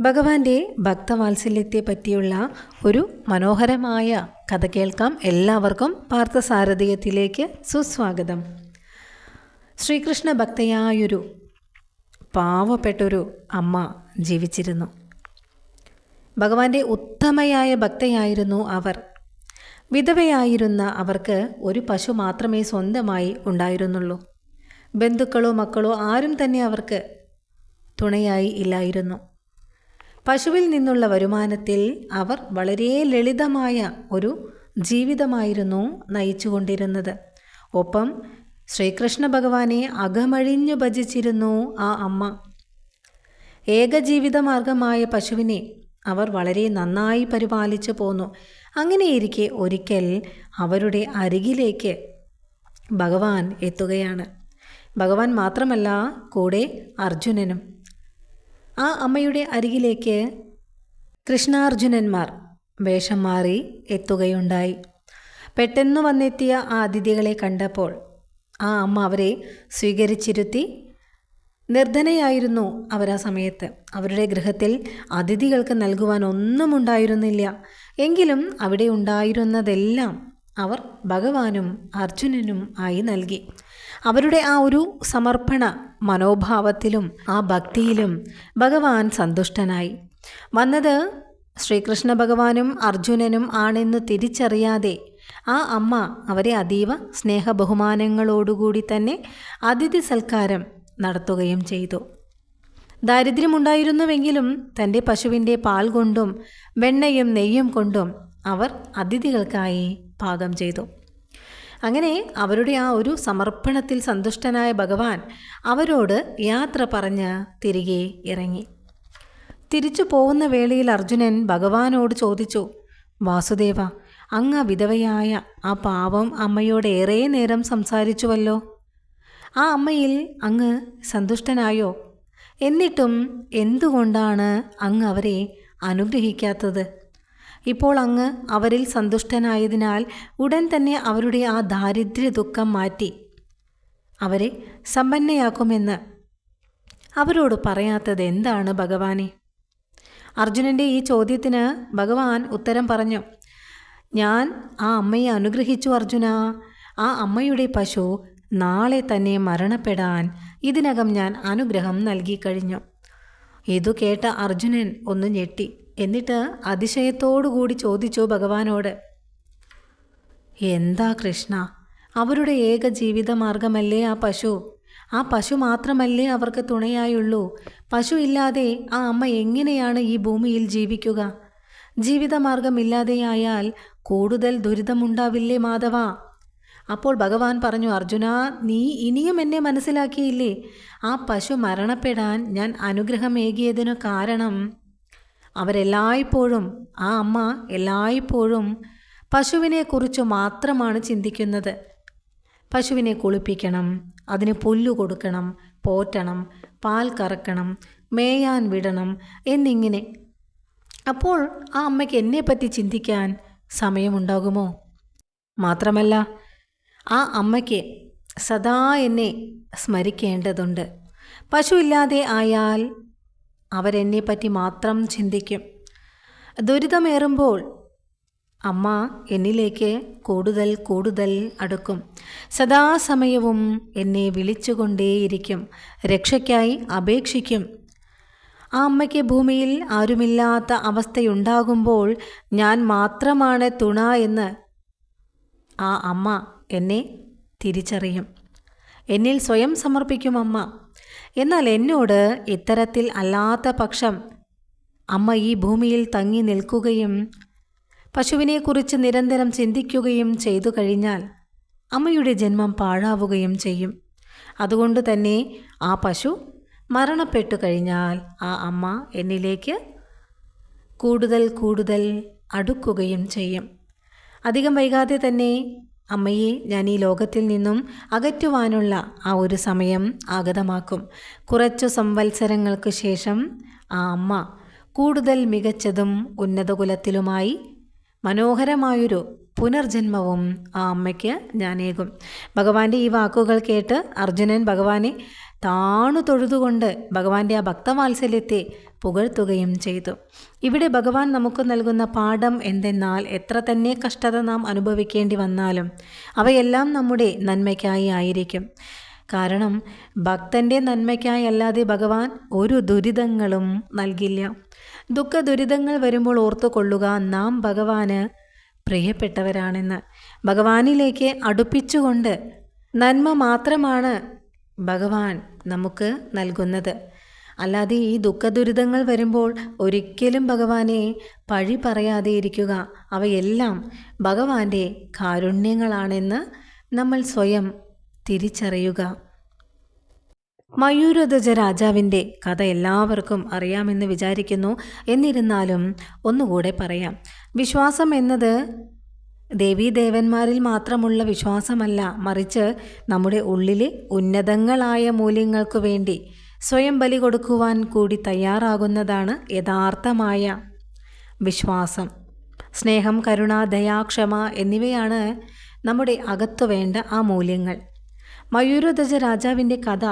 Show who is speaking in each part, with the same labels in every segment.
Speaker 1: ഭഗവാന്റെ ഭക്തവാത്സല്യത്തെ പറ്റിയുള്ള ഒരു മനോഹരമായ കഥ കേൾക്കാം. എല്ലാവർക്കും പാർത്ഥസാരഥിയത്തിലേക്ക് സുസ്വാഗതം. ശ്രീകൃഷ്ണ ഭക്തയായൊരു പാവപ്പെട്ടൊരു അമ്മ ജീവിച്ചിരുന്നു. ഭഗവാന്റെ ഉത്തമയായ ഭക്തയായിരുന്നു അവർ. വിധവയായിരുന്ന അവർക്ക് ഒരു പശു മാത്രമേ സ്വന്തമായി ഉണ്ടായിരുന്നുള്ളൂ. ബന്ധുക്കളോ മക്കളോ ആരും തന്നെ അവർക്ക് തുണയായി ഇല്ലായിരുന്നു. പശുവിൽ നിന്നുള്ള വരുമാനത്തിൽ അവർ വളരെ ലളിതമായ ഒരു ജീവിതമായിരുന്നു നയിച്ചുകൊണ്ടിരുന്നത്. ഒപ്പം ശ്രീകൃഷ്ണ ഭഗവാനെ അകമഴിഞ്ഞു ഭജിച്ചിരുന്നു ആ അമ്മ. ഏകജീവിതമാർഗമായ പശുവിനെ അവർ വളരെ നന്നായി പരിപാലിച്ചു പോന്നു. അങ്ങനെയിരിക്കെ ഒരിക്കൽ അവരുടെ അരികിലേക്ക് ഭഗവാൻ എത്തുകയാണ്. ഭഗവാൻ മാത്രമല്ല കൂടെ അർജുനനും. ആ അമ്മയുടെ അരികിലേക്ക് കൃഷ്ണാർജുനന്മാർ വേഷം മാറി എത്തുകയുണ്ടായി. പെട്ടെന്ന് വന്നെത്തിയ ആ അതിഥികളെ കണ്ടപ്പോൾ ആ അമ്മ അവരെ സ്വീകരിച്ചിരുത്തി നിർധനയായിരുന്നു അവർ ആ സമയത്ത്. അവരുടെ ഗൃഹത്തിൽ അതിഥികൾക്ക് നൽകുവാൻ ഒന്നും ഉണ്ടായിരുന്നില്ല. എങ്കിലും അവിടെ ഉണ്ടായിരുന്നതെല്ലാം അവർ ഭഗവാനും അർജുനനും ആയി നൽകി. അവരുടെ ആ ഒരു സമർപ്പണ മനോഭാവത്തിലും ആ ഭക്തിയിലും ഭഗവാൻ സന്തുഷ്ടനായി. വന്നത് ശ്രീകൃഷ്ണ ഭഗവാനും അർജുനനും ആണെന്ന് തിരിച്ചറിയാതെ ആ അമ്മ അവരെ അതീവ സ്നേഹബഹുമാനങ്ങളോടുകൂടി തന്നെ അതിഥി സൽക്കാരം നടത്തുകയും ചെയ്തു. ദാരിദ്ര്യമുണ്ടായിരുന്നുവെങ്കിലും തന്റെ പശുവിന്റെ പാൽ കൊണ്ടും വെണ്ണയും നെയ്യും കൊണ്ടും അവർ അതിഥികൾക്കായി പാകം ചെയ്തു. അങ്ങനെ അവരുടെ ആ ഒരു സമർപ്പണത്തിൽ സന്തുഷ്ടനായ ഭഗവാൻ അവരോട് യാത്ര പറഞ്ഞ് തിരികെ ഇറങ്ങി. തിരിച്ചു പോകുന്ന വേളയിൽ അർജുനൻ ഭഗവാനോട് ചോദിച്ചു വാസുദേവ അങ്ങ് വിധവയായ ആ പാവം അമ്മയോട് ഏറെ നേരം സംസാരിച്ചുവല്ലോ? ആ അമ്മയിൽ അങ്ങ് സന്തുഷ്ടനായോ? എന്നിട്ടും എന്തുകൊണ്ടാണ് അങ്ങ് അവരെ അനുഗ്രഹിക്കാത്തത്? ഇപ്പോൾ അങ്ങ് അവരിൽ സന്തുഷ്ടനായതിനാൽ ഉടൻ തന്നെ അവരുടെ ആ ദാരിദ്ര്യ ദുഃഖം മാറ്റി. അവരെ സമ്പന്നയാക്കുമെന്ന് അവരോട് പറയാത്തത് എന്താണ് ഭഗവാനെ? അർജുനന്റെ ഈ ചോദ്യത്തിന് ഭഗവാൻ ഉത്തരം പറഞ്ഞു ഞാൻ ആ അമ്മയെ അനുഗ്രഹിച്ചു അർജുന. ആ അമ്മയുടെ പശു നാളെ തന്നെ മരണപ്പെടാൻ ഇതിനകം ഞാൻ അനുഗ്രഹം നൽകിക്കഴിഞ്ഞു ഇതു കേട്ട അർജുനൻ ഒന്ന് ഞെട്ടി. എന്നിട്ട് അതിശയത്തോടുകൂടി ചോദിച്ചു ഭഗവാനോട് എന്താ കൃഷ്ണ? അവരുടെ ഏക ജീവിതമാർഗമല്ലേ ആ പശു? ആ പശു മാത്രമല്ലേ അവർക്ക് തുണയായുള്ളൂ? പശു ഇല്ലാതെ ആ അമ്മ എങ്ങനെയാണ് ഈ ഭൂമിയിൽ ജീവിക്കുക? ജീവിതമാർഗമില്ലാതെയായാൽ കൂടുതൽ ദുരിതമുണ്ടാവില്ലേ മാധവ? അപ്പോൾ ഭഗവാൻ പറഞ്ഞു അർജുന നീ ഇനിയും എന്നെ മനസ്സിലാക്കിയില്ലേ? ആ പശു മരണപ്പെടാൻ ഞാൻ അനുഗ്രഹമേകിയതിനു കാരണം അവരെല്ലായ്പ്പോഴും ആ അമ്മ എല്ലായ്പ്പോഴും പശുവിനെക്കുറിച്ച് മാത്രമാണ് ചിന്തിക്കുന്നത്. പശുവിനെ കുളിപ്പിക്കണം അതിന് പുല്ലു കൊടുക്കണം പോറ്റണം പാൽ കറക്കണം മേയാൻ വിടണം എന്നിങ്ങനെ. അപ്പോൾ ആ അമ്മയ്ക്ക് എന്നെപ്പറ്റി ചിന്തിക്കാൻ സമയമുണ്ടാകുമോ? മാത്രമല്ല ആ അമ്മയ്ക്ക് സദാ എന്നെ സ്മരിക്കേണ്ടതുണ്ട്. പശുവില്ലാതെ ആയാൽ അവരെന്നെപ്പറ്റി മാത്രം ചിന്തിക്കും. ദുരിതമേറുമ്പോൾ അമ്മ എന്നിലേക്ക് കൂടുതൽ കൂടുതൽ അടുക്കും. സദാസമയവും എന്നെ വിളിച്ചുകൊണ്ടേയിരിക്കും. രക്ഷയ്ക്കായി അപേക്ഷിക്കും. ആ അമ്മയ്ക്ക് ഭൂമിയിൽ ആരുമില്ലാത്ത അവസ്ഥയുണ്ടാകുമ്പോൾ ഞാൻ മാത്രമാണ് തുണ എന്ന് ആ അമ്മ എന്നെ തിരിച്ചറിയും. എന്നിൽ സ്വയം സമർപ്പിക്കും അമ്മ. എന്നാൽ എന്നോട് ഇത്തരത്തിൽ അല്ലാത്ത പക്ഷം അമ്മ ഈ ഭൂമിയിൽ തങ്ങി നിൽക്കുകയും പശുവിനെക്കുറിച്ച് നിരന്തരം ചിന്തിക്കുകയും ചെയ്തു കഴിഞ്ഞാൽ അമ്മയുടെ ജന്മം പാഴാവുകയും ചെയ്യും. അതുകൊണ്ട് തന്നെ ആ പശു മരണപ്പെട്ടു കഴിഞ്ഞാൽ ആ അമ്മ എന്നിലേക്ക് കൂടുതൽ കൂടുതൽ അടുക്കുകയും ചെയ്യും. അധികം വൈകാതെ തന്നെ അമ്മയെ ഞാൻ ഈ ലോകത്തിൽ നിന്നും അകറ്റുവാനുള്ള ആ ഒരു സമയം ആഗതമാക്കും. കുറച്ചു സംവത്സരങ്ങൾക്ക് ശേഷം ആ അമ്മ കൂടുതൽ മികച്ചതും ഉന്നതകുലത്തിലുമായി മനോഹരമായൊരു പുനർജന്മവും ആ അമ്മയ്ക്ക് ഞാനേകും. ഭഗവാന്റെ ഈ വാക്കുകൾ കേട്ട് അർജുനൻ ഭഗവാനെ താണു തൊഴുതുകൊണ്ട് ഭഗവാന്റെ ആ ഭക്തവാത്സല്യത്തെ പുകഴ്ത്തുകയും ചെയ്തു. ഇവിടെ ഭഗവാൻ നമുക്ക് നൽകുന്ന പാഠം എന്തെന്നാൽ എത്ര തന്നെ കഷ്ടത നാം അനുഭവിക്കേണ്ടി വന്നാലും അവയെല്ലാം നമ്മുടെ നന്മയ്ക്കായി ആയിരിക്കും. കാരണം ഭക്തന്റെ നന്മയ്ക്കായി അല്ലാതെ ഭഗവാൻ ഒരു ദുരിതങ്ങളും നൽകില്ല. ദുഃഖ ദുരിതങ്ങൾ വരുമ്പോൾ ഓർത്തുകൊള്ളുക നാം ഭഗവാന് പ്രിയപ്പെട്ടവരാണെന്ന്. ഭഗവാനിലേക്ക് അടുപ്പിച്ചുകൊണ്ട് നന്മ മാത്രമാണ് ഭഗവാൻ നമുക്ക് നൽകുന്നത്. അല്ലാതെ ഈ ദുഃഖദുരിതങ്ങൾ വരുമ്പോൾ ഒരിക്കലും ഭഗവാനെ പഴി പറയാതെ ഇരിക്കുക. അവയെല്ലാം ഭഗവാന്റെ കാരുണ്യങ്ങളാണെന്ന് നമ്മൾ സ്വയം തിരിച്ചറിയുക. മയൂരധ്വജ രാജാവിന്റെ കഥ എല്ലാവർക്കും അറിയാമെന്ന് വിചാരിക്കുന്നു. എന്നിരുന്നാലും ഒന്നുകൂടെ പറയാം. വിശ്വാസം എന്നത് ദേവീദേവന്മാരിൽ മാത്രമുള്ള വിശ്വാസമല്ല മറിച്ച് നമ്മുടെ ഉള്ളിലെ ഉന്നതങ്ങളായ മൂല്യങ്ങൾക്കു വേണ്ടി സ്വയം ബലി കൊടുക്കുവാൻ കൂടി തയ്യാറാകുന്നതാണ് യഥാർത്ഥമായ വിശ്വാസം. സ്നേഹം കരുണ ദയ ക്ഷമ എന്നിവയാണ് നമ്മുടെ അകത്തു വേണ്ട ആ മൂല്യങ്ങൾ. മയൂരധ്വജ രാജാവിന്റെ കഥ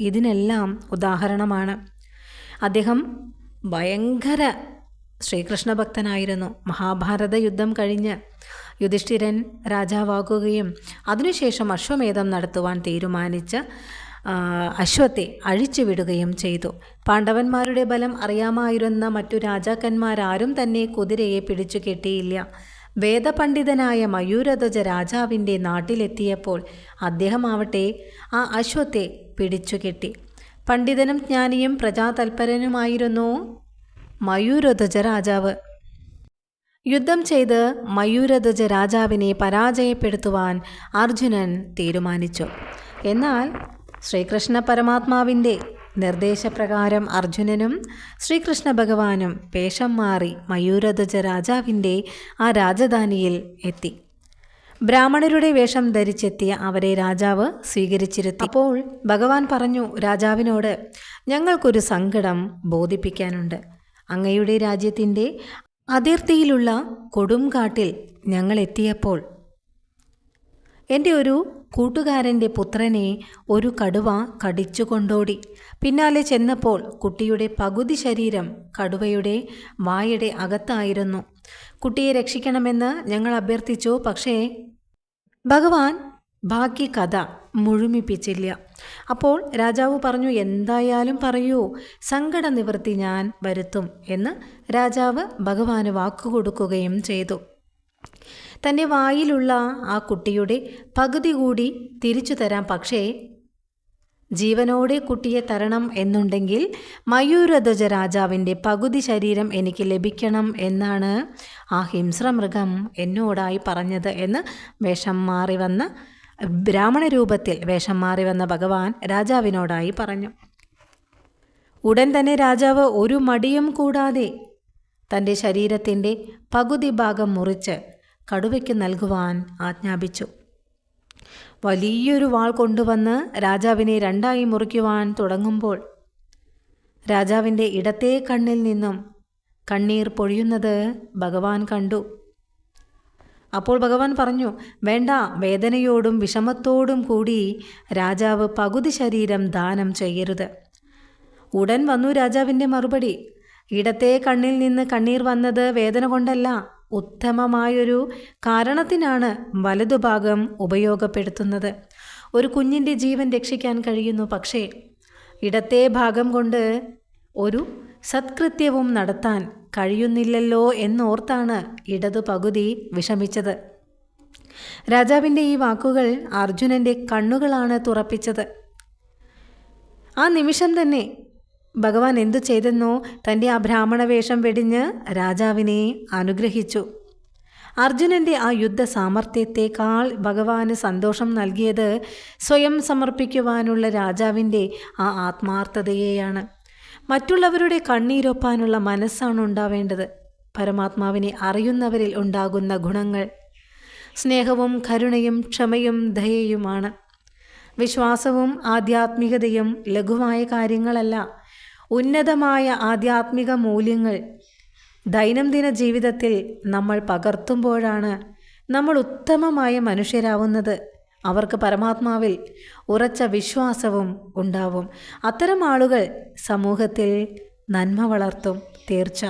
Speaker 1: ഇതിനെല്ലാം ഉദാഹരണമാണ്. അദ്ദേഹം ഭയങ്കര ശ്രീകൃഷ്ണ ഭക്തനായിരുന്നു മഹാഭാരത യുദ്ധം കഴിഞ്ഞ് യുധിഷ്ഠിരൻ രാജാവാകുകയും അതിനുശേഷം അശ്വമേധം നടത്തുവാൻ തീരുമാനിച്ച് അശ്വത്തെ അഴിച്ചുവിടുകയും ചെയ്തു. പാണ്ഡവന്മാരുടെ ബലം അറിയാമായിരുന്ന മറ്റു രാജാക്കന്മാരാരും തന്നെ കുതിരയെ പിടിച്ചു കെട്ടിയില്ല. വേദപണ്ഡിതനായ മയൂരധ്വജ രാജാവിന്റെ നാട്ടിലെത്തിയപ്പോൾ അദ്ദേഹം ആവട്ടെ ആ അശ്വത്തെ പിടിച്ചു കെട്ടി. പണ്ഡിതനും ജ്ഞാനിയും പ്രജാതൽപരനുമായിരുന്നു മയൂരധ്വജ രാജാവ്. യുദ്ധം ചെയ്ത് മയൂരധ്വജ രാജാവിനെ പരാജയപ്പെടുത്തുവാൻ അർജുനൻ തീരുമാനിച്ചു. എന്നാൽ ശ്രീകൃഷ്ണ പരമാത്മാവിന്റെ നിർദ്ദേശപ്രകാരം അർജുനനും ശ്രീകൃഷ്ണ ഭഗവാനും വേഷം മാറി മയൂരധ്വജ രാജാവിന്റെ ആ രാജധാനിയിൽ എത്തി. ബ്രാഹ്മണരുടെ വേഷം ധരിച്ചെത്തിയ അവരെ രാജാവ് സ്വീകരിച്ചിരുത്തി. അപ്പോൾ ഭഗവാൻ പറഞ്ഞു രാജാവിനോട് ഞങ്ങൾക്കൊരു സങ്കടം ബോധിപ്പിക്കാനുണ്ട്. അങ്ങയുടെ രാജ്യത്തിന്റെ അതിർത്തിയിലുള്ള കൊടുംകാട്ടിൽ ഞങ്ങൾ എത്തിയപ്പോൾ എന്റെ ഒരു കൂട്ടുകാരന്റെ പുത്രനെ ഒരു കടുവ കടിച്ചു കൊണ്ടോടി. പിന്നാലെ ചെന്നപ്പോൾ കുട്ടിയുടെ പകുതി ശരീരം കടുവയുടെ വായയുടെ അകത്തായിരുന്നു. കുട്ടിയെ രക്ഷിക്കണമെന്ന് ഞങ്ങൾ അഭ്യർത്ഥിച്ചു പക്ഷേ ഭഗവാൻ ബാക്കി കഥ മുഴുമിപ്പിച്ചില്ല. അപ്പോൾ രാജാവ് പറഞ്ഞു എന്തായാലും പറയൂ സങ്കട നിവൃത്തി ഞാൻ വരുത്തും എന്ന് രാജാവ് ഭഗവാന് വാക്കുകൊടുക്കുകയും ചെയ്തു. തന്റെ വായിലുള്ള ആ കുട്ടിയുടെ പകുതി കൂടി തിരിച്ചു തരാം. പക്ഷേ ജീവനോടെ കുട്ടിയെ തരണം എന്നുണ്ടെങ്കിൽ മയൂരധ്വജ രാജാവിന്റെ പകുതി ശരീരം എനിക്ക് ലഭിക്കണം എന്നാണ് ആ ഹിംസ്രമൃഗം എന്നോടായി പറഞ്ഞത് എന്ന് വേഷം മാറി വന്ന ബ്രാഹ്മണ രൂപത്തിൽ വേഷം മാറി വന്ന ഭഗവാൻ രാജാവിനോടായി പറഞ്ഞു. ഉടൻ തന്നെ രാജാവ് ഒരു മടിയും കൂടാതെ തന്റെ ശരീരത്തിന്റെ പകുതി ഭാഗം മുറിച്ച് കടുവയ്ക്ക് നൽകുവാൻ ആജ്ഞാപിച്ചു. വലിയൊരു വാൾ കൊണ്ടുവന്ന് രാജാവിനെ രണ്ടായി മുറിക്കുവാൻ തുടങ്ങുമ്പോൾ രാജാവിന്റെ ഇടത്തെ കണ്ണിൽ നിന്നും കണ്ണീർ പൊഴിയുന്നത് ഭഗവാൻ കണ്ടു. അപ്പോൾ ഭഗവാൻ പറഞ്ഞു വേണ്ട വേദനയോടും വിഷമത്തോടും കൂടി രാജാവ് പകുതി ശരീരം ദാനം ചെയ്യരുത്. ഉടൻ വന്നു രാജാവിന്റെ മറുപടി. ഇടത്തെ കണ്ണിൽ നിന്ന് കണ്ണീർ വന്നത് വേദന കൊണ്ടല്ല ഉത്തമമായൊരു കാരണത്തിനാണ് വലതുഭാഗം ഉപയോഗപ്പെടുത്തുന്നത്. ഒരു കുഞ്ഞിന്റെ ജീവൻ രക്ഷിക്കാൻ കഴിയുന്നു പക്ഷേ ഇടത്തെ ഭാഗം കൊണ്ട് ഒരു സത്കൃത്യവും നടത്താൻ കഴിയുന്നില്ലല്ലോ എന്നോർത്താണ് ഇടതു പകുതി വിഷമിച്ചത്. രാജാവിന്റെ ഈ വാക്കുകൾ അർജുനന്റെ കണ്ണുകളാണ് തുറപ്പിച്ചത്. ആ നിമിഷം തന്നെ ഭഗവാൻ എന്തു ചെയ്തെന്നോ തന്റെ ആ ബ്രാഹ്മണ വേഷം വെടിഞ്ഞ് രാജാവിനെ അനുഗ്രഹിച്ചു. അർജുനന്റെ ആ യുദ്ധ സാമർഥ്യത്തെക്കാൾ ഭഗവാന് സന്തോഷം നൽകിയത് സ്വയം സമർപ്പിക്കുവാനുള്ള രാജാവിന്റെ ആ ആത്മാർത്ഥതയെയാണ്. മറ്റുള്ളവരുടെ കണ്ണീരൊപ്പാനുള്ള മനസ്സാണ് ഉണ്ടാവേണ്ടത്. പരമാത്മാവിനെ അറിയുന്നവരിൽ ഉണ്ടാകുന്ന ഗുണങ്ങൾ. സ്നേഹവും കരുണയും ക്ഷമയും ദയയുമാണ്. വിശ്വാസവും ആധ്യാത്മികതയും ലഘുവായ കാര്യങ്ങളല്ല. ഉന്നതമായ ആധ്യാത്മിക മൂല്യങ്ങൾ. ദൈനംദിന ജീവിതത്തിൽ നമ്മൾ പകർത്തുമ്പോഴാണ് നമ്മൾ ഉത്തമമായ മനുഷ്യരാവുന്നത്. അവർക്ക് പരമാത്മാവിൽ ഉറച്ച വിശ്വാസവും ഉണ്ടാവും. അത്തരം ആളുകൾ സമൂഹത്തിൽ നന്മ വളർത്തും തീർച്ച.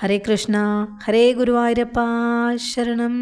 Speaker 1: ഹരേ കൃഷ്ണ ഹരേ ഗുരുവായൂരപ്പ ശരണം.